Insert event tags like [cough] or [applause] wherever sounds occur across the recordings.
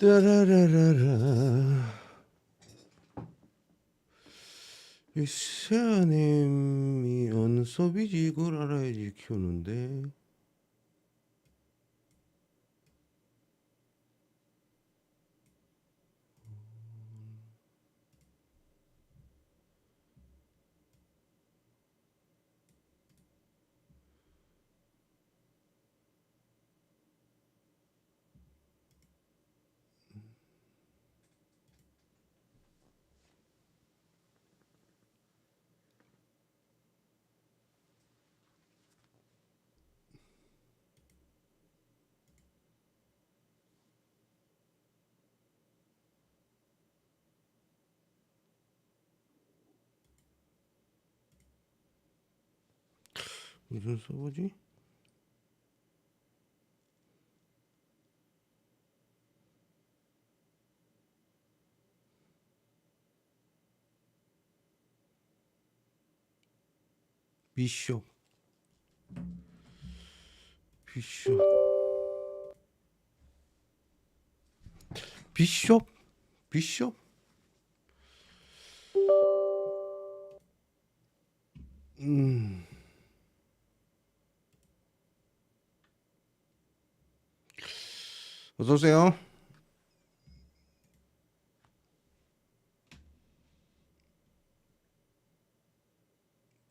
따라라라라. 이 세아님이 어느 이걸 알아야지 키우는데. 무슨 서버지? 비숍 비숍 비숍 비숍 음 어서 오세요.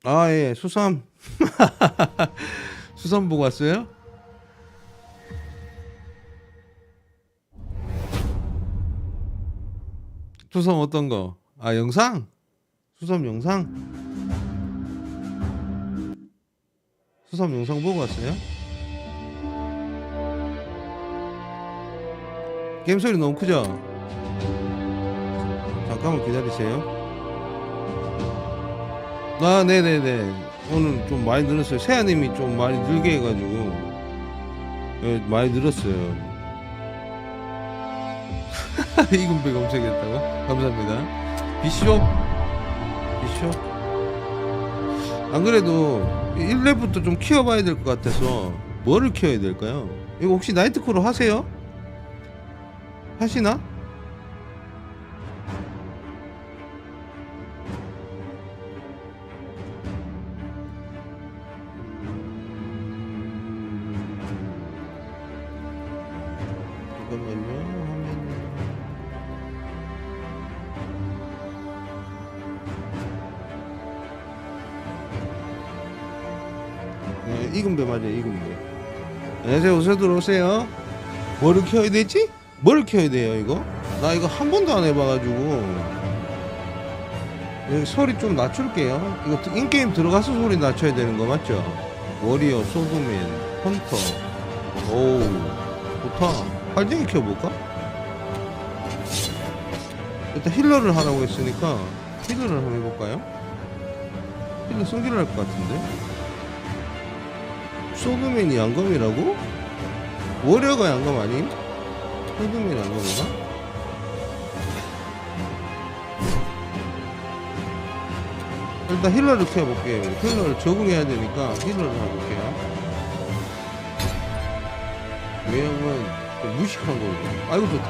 아, 예, 수삼. [laughs] 수삼 보고 왔어요? 수삼 어떤 거? 아, 영상? 수삼 영상? 수삼 영상 보고 왔어요? 게임 소리 너무 크죠? 잠깐만 기다리세요. 아, 네네네. 오늘 좀 많이 늘었어요. 세아님이 좀 많이 늘게 해가지고 예, 많이 늘었어요. [laughs] 이금배 검색했다고? 감사합니다. 비숍, 비숍. 안 그래도 1렙부터 좀 키워봐야 될 것 같아서 뭐를 키워야 될까요? 이거 혹시 나이트크루 하세요? 하시나? 이금배 맞아요, 이금배. 안녕하세요, 어서 들어오세요. 뭐를 키워야 되지? 뭘 켜야 돼요 이거? 나 이거 한 번도 안 해봐가지고 여기 소리 좀 낮출게요 이거 드- 인게임 들어가서 소리 낮춰야 되는 거 맞죠? 워리어, 소드맨, 헌터 오우 좋다 활쟁이 켜볼까? 일단 힐러를 하라고 했으니까 힐러를 한번 해볼까요? 힐러 승기를 할 것 같은데 소드맨이 양검이라고? 워리어가 양검 아님? 소금이란 건가? 일단 힐러를 키워볼게요. 힐러를 적응해야 되니까 힐러를 해볼게요. 좀 무식한 거고. 아이고, 좋다.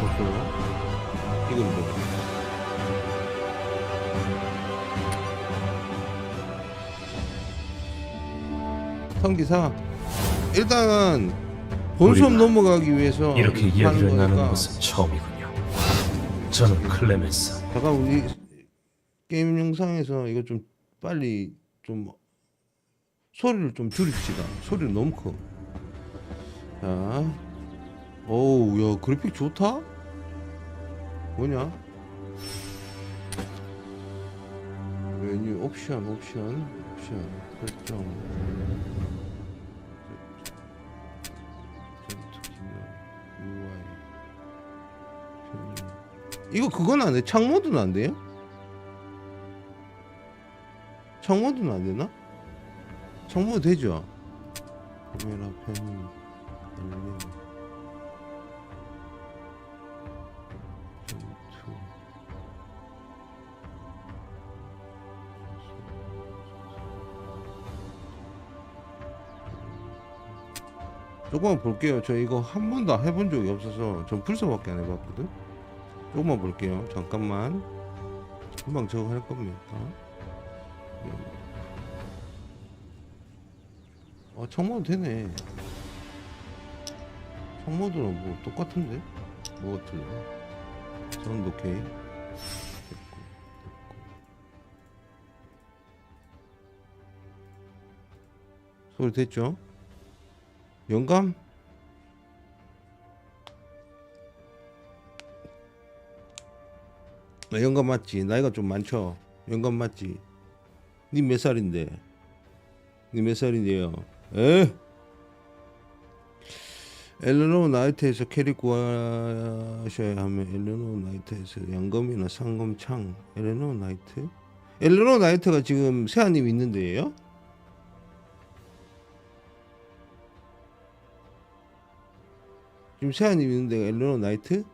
좋고. 이건 뭐. 성기사. 일단은 우리가 넘어가기 위해서 이렇게 이야기를 나누는. 것은 처음이군요. 저는 클레멘스. 잠깐 우리 게임 영상에서 이거 좀 빨리 좀 소리를 좀 줄입시다. 소리를 너무 커. 자, 어우, 야 그래픽 좋다. 뭐냐? 메뉴 옵션, 옵션, 옵션 설정. 이거 그건 안 돼. 창 모드는 안 돼요? 창 모드는 안 되나? 창 모드 되죠? 카메라 펜 알림 조금만 볼게요. 저 이거 한 번도 해본 적이 없어서 전 불서밖에 안 해봤거든. 조금만 볼게요. 잠깐만. 금방 저거 할 겁니다. 아 청모도 되네. 청모도는 뭐 똑같은데? 뭐가 틀려? 사운드 오케이. 소리 됐죠? 영감? 나 영감 맞지? 나이가 좀 많죠? 영감 맞지? 니 몇 살인데? 니 몇 살인데요? 에? 엘레노 나이트에서 캐릭 구하셔야 하면 엘레노 나이트에서 양검이나 상검창 엘레노 나이트? 엘레노 나이트가 지금 세아님 있는데요? 지금 세아님 있는 데가 엘레노 나이트?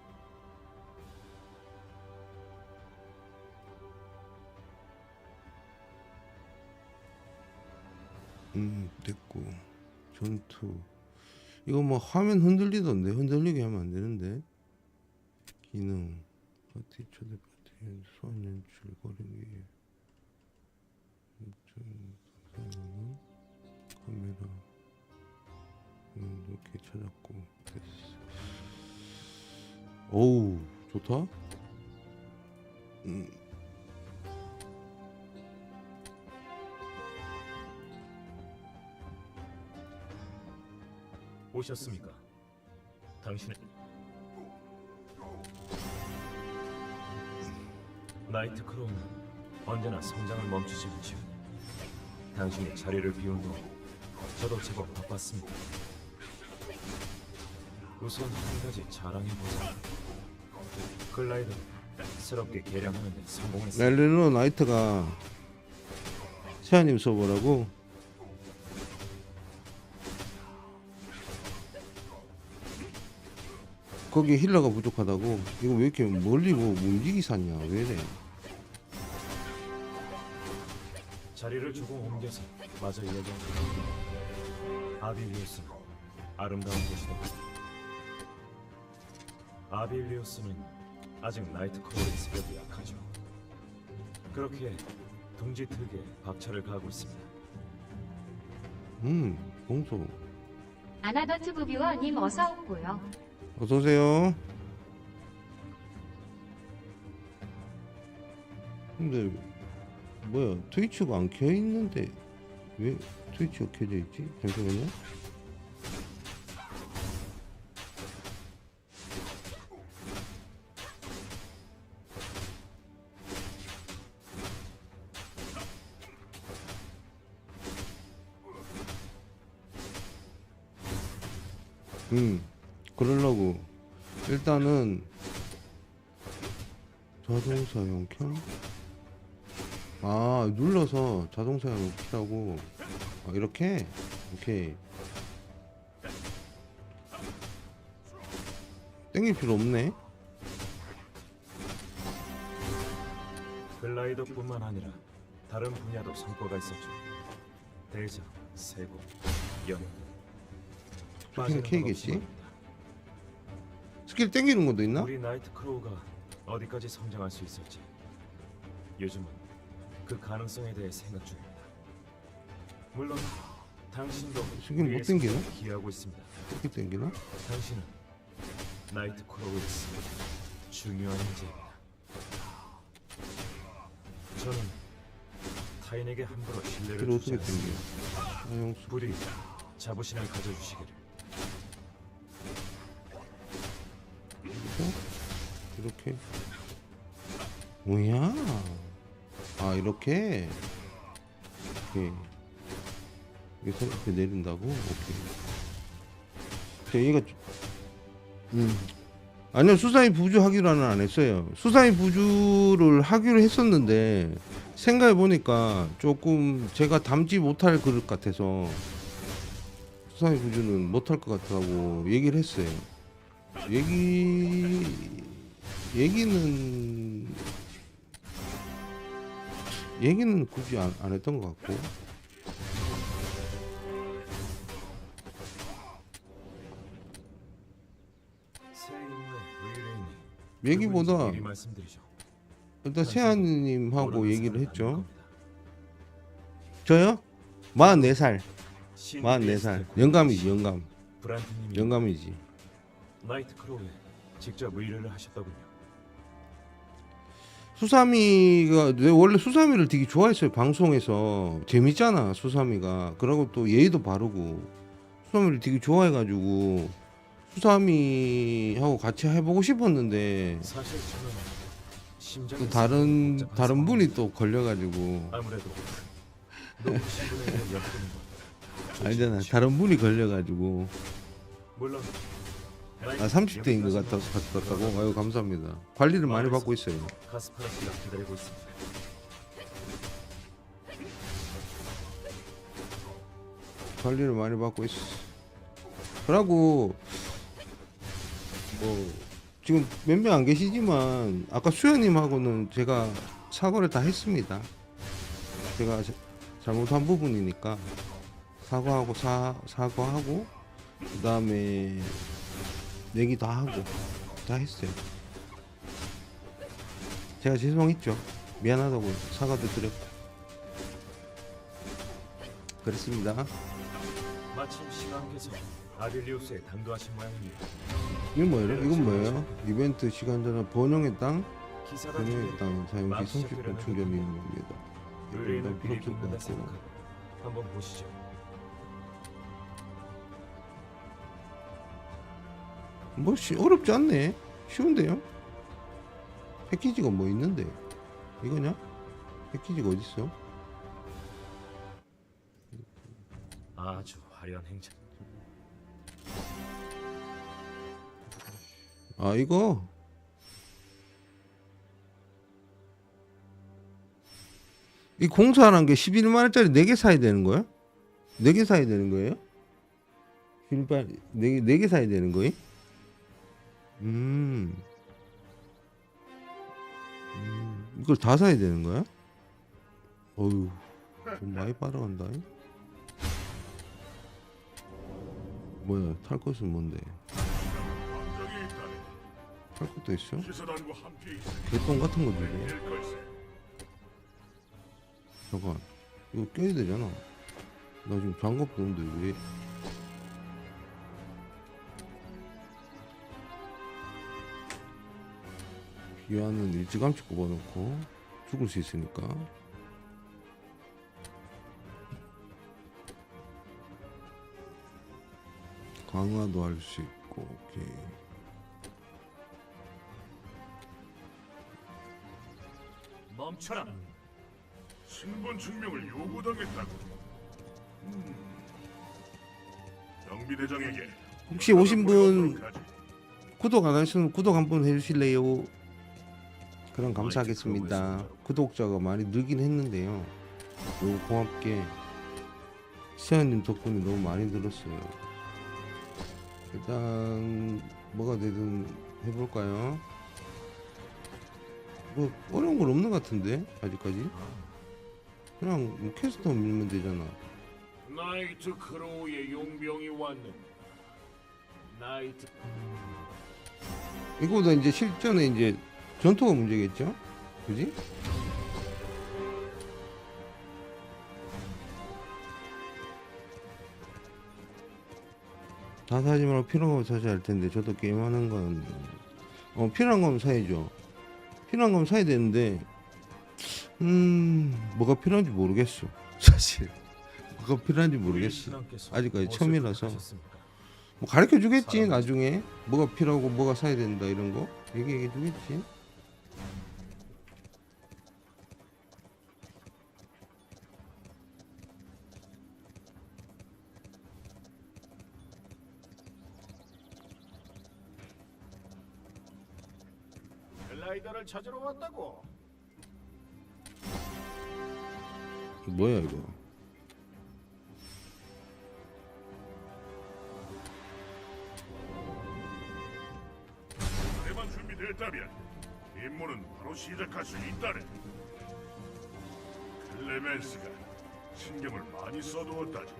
됐고 전투. 이거 뭐 화면 흔들리던데 흔들리게 하면 안 되는데. 기능. 파티 초대 파티 소환 연출 거리기 카메라. 음, 이렇게 찾았고 됐어. 오우 좋다? 음, 오셨습니까? 당신은 나이트 크로우는 언제나 성장을 멈추지 않죠. 당신이 자리를 비운 동안 저도 제법 바빴습니다. 우선 한 가지 자랑해보자. 글라이더 새롭게 개량하는 데 성공했습니다. 렐레노 나이트가 세아님 서버라고 거기 힐러가 부족하다고 이거 왜 이렇게 멀리 뭐 움직이 샀냐 왜 이래 자리를 주고 옮겨서 마저 이야기합니다. 아빌리우스는 아름다운 곳이다. 아빌리우스는 아직 나이트 크로의 세력이 약하죠. 그렇기에 둥지 특에 박차를 가하고 있습니다. 음 공소 아나더트 부비워님 어서 오고요. 어서오세요. 근데 뭐야 트위치가 안 켜있는데 왜 트위치가 켜져 있지? 잠시만요. 음 그러려고 일단은 자동사용 켜? 아 눌러서 자동사용 키라고 아, 이렇게 오케이 땡길 필요 없네 글라이더뿐만 아니라 다른 분야도 성과가 있었죠. 대저, 세고, 연그 빠지는 것 K겠지? 스킬 땡기는 것도 있나? 우리 나이트 크로우가 어디까지 성장할 수 있을지 요즘은 그 가능성에 대해 생각 중입니다. 물론 당신도 지금 못 땡기나? 기여하고 있습니다. 스킬 땡기나? 당신은 나이트 있습니다. 중요한 인재입니다. 저는 타인에게 함부로 신뢰를 주지 어떻게 않습니다. 수 부디 자부심을 가져주시기를. 이렇게? 뭐야? 아 이렇게? 오케이 여기서 이렇게 내린다고? 오케이. 자 얘가 좀- 음. 아니요 수사위 부주 하기로는 안 했어요. 수사위 부주를 하기로 했었는데 생각해 보니까 조금 제가 담지 못할 그릇 같아서 수사위 부주는 못할 것 같다고 얘기를 했어요 얘기 얘기는 얘기는 굳이 안, 안 했던 것 같고 얘기보다 일단 세아님하고 얘기를 했죠. 저요? 44살. 44살. 영감이지, 영감. 영감이지. 나이트 크로우에 직접 의뢰를 하셨더군요. 수삼이가 내가 원래 수삼이를 되게 좋아했어요 방송에서. 재밌잖아 수삼이가. 그러고 또 예의도 바르고 수삼이를 되게 좋아해가지고 수삼이하고 같이 해보고 싶었는데 사실 저는 심장이 또 다른 복잡한 다른 분이 또 걸려가지고. 아무래도 분에 대한 [laughs] 것 알잖아 다른 분이 걸려가지고. 물론 아 30대인 것 같아 같다고 아유 감사합니다 관리를 많이 받고 있어요. 관리를 많이 받고 있어. 그러고 뭐 지금 몇 명 안 계시지만 아까 수현님하고는 제가 사과를 다 했습니다. 제가 자- 잘못한 부분이니까 사과하고 사 사과하고 그다음에 얘기 다 하고 다 했어요. 제가 죄송했죠. 미안하다고 사과도 드렸고 그랬습니다. 마침 신왕께서 아빌리우스에 당도하신 모양입니다. 이건 뭐예요? 이건 뭐예요? 이벤트 시간 전에 번영의 땅, 기사가 번영의 땅 사용시 막 30분 시작되려는 충전이 있는 겁니다. 의뢰인을 일단 필요 없을 것 같고. 한번 보시죠. 뭐 시, 어렵지 않네. 쉬운데요? 패키지가 뭐 있는데? 이거냐? 패키지가 어디 있어? 아주 화려한 행차. 아 이거 이 공사하는 게 11만 원짜리 4개 사야 되는 거야? 4개 사야 되는 거예요? 11만 4개, 4개 사야 되는 거예요? 음. 음. 이걸 다 사야 되는 거야? 어휴 돈 많이 빨아간다 잉? 뭐야 탈 것은 뭔데. 탈 것도 있어? 개똥 같은 거 걸세. 잠깐 이거 껴야 되잖아 나 지금 장갑도 없는데 왜 비와는 일찌감치 꼽아놓고 죽을 수 있으니까 강화도 할 수 있고 오케이 멈춰라. 신분 증명을 요구당했다고. 음. 경비대장에게 혹시 오신 분. 구독 안 하시면 구독 한 번 해주실래요? 그럼 감사하겠습니다. 구독자가 많이 늘긴 했는데요. 너무 고맙게 세연님 덕분에 너무 많이 늘었어요. 일단 뭐가 되든 해볼까요? 뭐 어려운 건 없는 것 같은데 아직까지 그냥 뭐 캐스터 밀면 되잖아. 나이트 크로우의 용병이 왔는데. 나이트 이거보다 이제 실전에 이제 전투가 문제겠죠? 그지? 다 사지 말고 필요한 거 사셔야 할 텐데 저도 게임하는 건 어, 필요한 거면 사야죠. 필요한 거면 사야 되는데 음 뭐가 필요한지 모르겠어. 사실 뭐가 필요한지 모르겠어. 아직까지 처음이라서. 뭐 가르쳐 주겠지. 나중에 뭐가 필요하고 뭐가 사야 된다 이런 거 얘기해 주겠지 글라이더를 찾으러 왔다고. 뭐야 이거 내만 준비됐다면 임무는 바로 시작할 수 있다네. 클레멘스가 신경을 많이 써두었다지.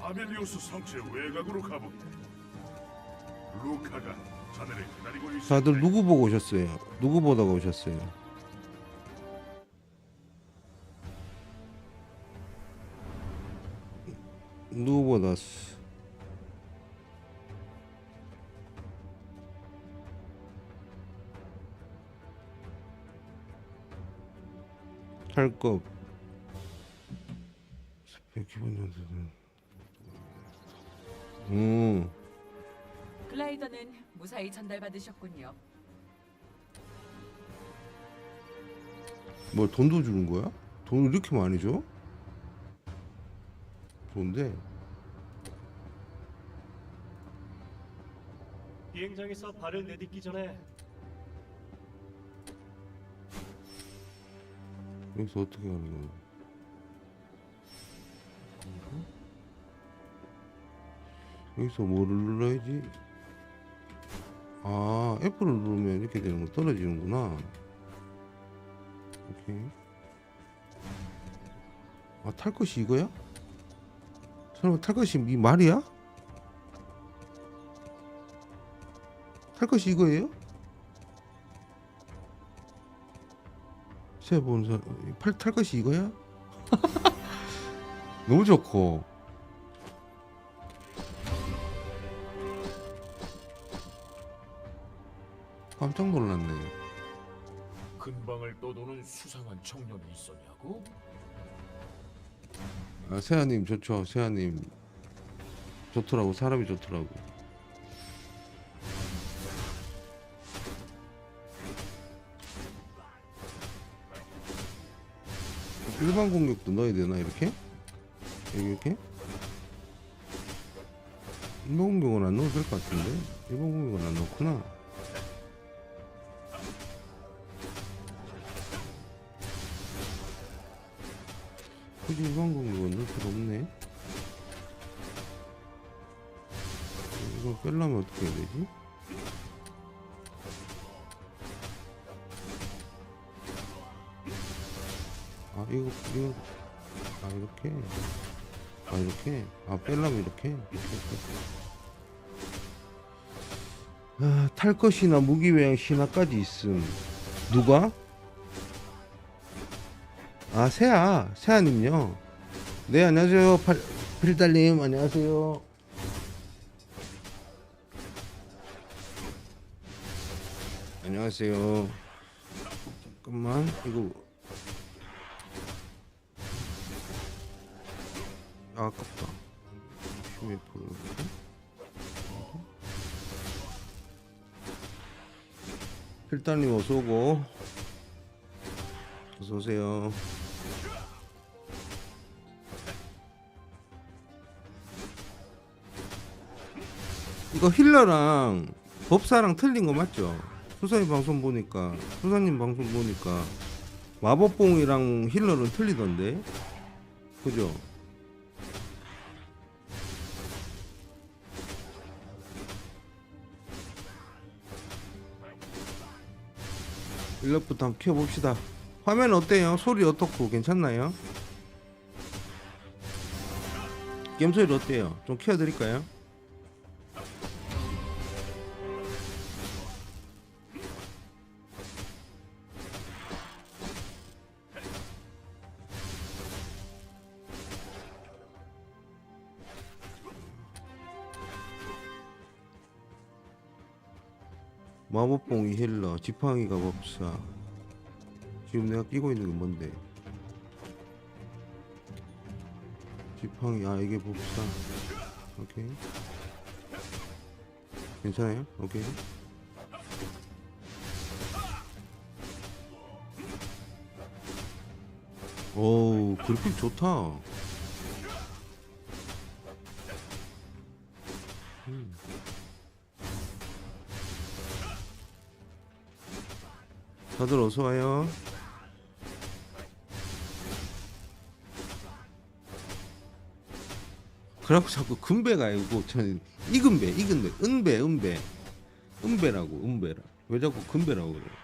아벨리오스 성체 외곽으로 가보게. 루카가 다들 누구 보고 오셨어요? 누구 보다가 오셨어요? 누구 보다? 탈것 기본 연습은 음 글라이더는 무사히 전달받으셨군요. 뭘 돈도 주는 거야? 돈을 이렇게 많이 줘? 좋은데 비행장에서 발을 내딛기 전에 여기서 어떻게 하는 거야? 여기서 뭐를 눌러야지? 아 F를 누르면 이렇게 되는 거 떨어지는구나 오케이 아 탈 것이 이거야? 설마 탈 것이 이 말이야? 탈 것이 이거예요? 본 사람 팔탈 것이 이거야? [laughs] 너무 좋고 깜짝 놀랐네. 근방을 떠도는 수상한 청년이 있었냐고? 아, 세아님 좋죠. 세아님 좋더라고. 사람이 좋더라고. 일반 공격도 넣어야 되나 이렇게? 여기 이렇게? 일반 공격은 안 넣어도 될 것 같은데 일반 공격은 안 넣구나. 굳이 일반 공격은 넣을 필요 없네. 이거 빼려면 어떻게 해야 되지? 아 이거 이거 아 이렇게 아 이렇게 아 빼려면 이렇게 이렇게 이렇게. 아, 탈 것이나 무기외양 신화까지 있음 누가? 아 세아 세아님요? 네 안녕하세요. 팔, 필달님 안녕하세요. 안녕하세요. 잠깐만 이거. 아, 아깝다. UFO 이렇게. 필달님 어서오고. 어서오세요 이거 힐러랑 법사랑 틀린 거 맞죠? 수사님 방송 보니까 수사님 방송 보니까 마법봉이랑 힐러는 틀리던데 그죠? 힐러부터 한번 켜봅시다 화면 어때요? 소리 어떻고 괜찮나요? 게임 소리 어때요? 좀 켜드릴까요? 마법봉이 힐러, 지팡이가 법사. 지금 내가 끼고 있는 게 뭔데? 지팡이, 아 이게 법사. 오케이. 괜찮아요? 오케이. 오, 그래픽 좋다. 다들 어서 와요. 그래갖고 자꾸 금배가 아니고 저는 이금배, 이금배, 은배, 은배, 은배라고, 은배라. 왜 자꾸 금배라고 그래? 그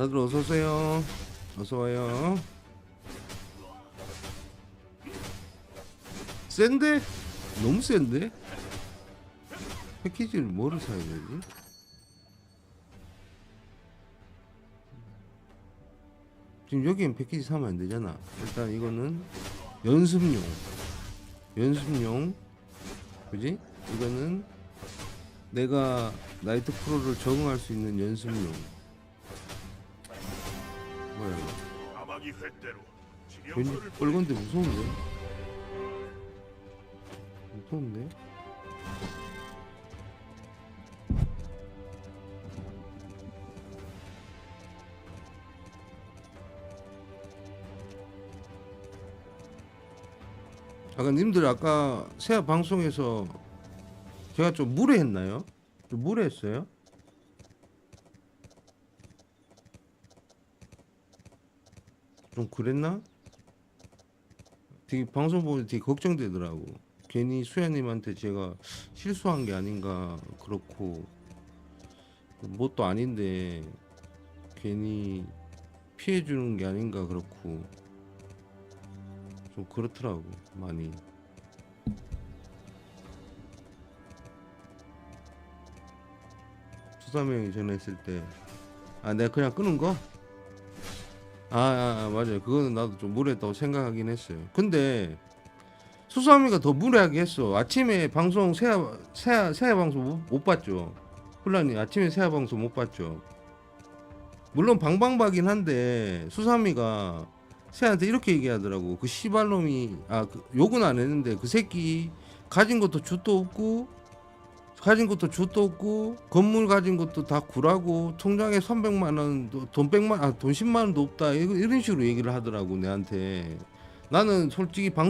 다들 어서 오세요. 어서 와요. 센데? 너무 센데? 패키지를 뭐를 사야 되지? 지금 여기엔 패키지 사면 안 되잖아. 일단 이거는 연습용. 연습용. 그지? 이거는 내가 나이트 프로를 적응할 수 있는 연습용. 뭐야 이거? 횟대로 괜히 빨간데 무서운데? 무서운데? 아까 님들 아까 세아 방송에서 제가 좀 무례했나요? 좀 무례했어요? 좀 그랬나? 되게 방송 보면 되게 걱정되더라고. 괜히 수야님한테 제가 실수한 게 아닌가 그렇고 뭣도 아닌데 괜히 피해 주는 게 아닌가 그렇고 좀 그렇더라고 많이. 형이 전화했을 때 아 내가 그냥 끊은 거? 아, 아, 아, 맞아요. 그거는 나도 좀 무례했다고 생각하긴 했어요. 근데 수삼이가 더 무례하게 했어. 아침에 방송 세아 세아 세아 방송 못, 못 봤죠. 혼란이 아침에 세아 방송 못 봤죠. 물론 방방바긴 한데 수삼이가 세한테 이렇게 얘기하더라고. 그 씨발놈이 아 그, 욕은 안 했는데 그 새끼 가진 것도 jut도 없고 가진 것도 jut도 없고 건물 가진 것도 다 구라고 통장에 300만 원, 돈 100만, 아, 돈 10만 원도 없다. 이런 식으로 얘기를 하더라고 내한테. 나는 솔직히 방송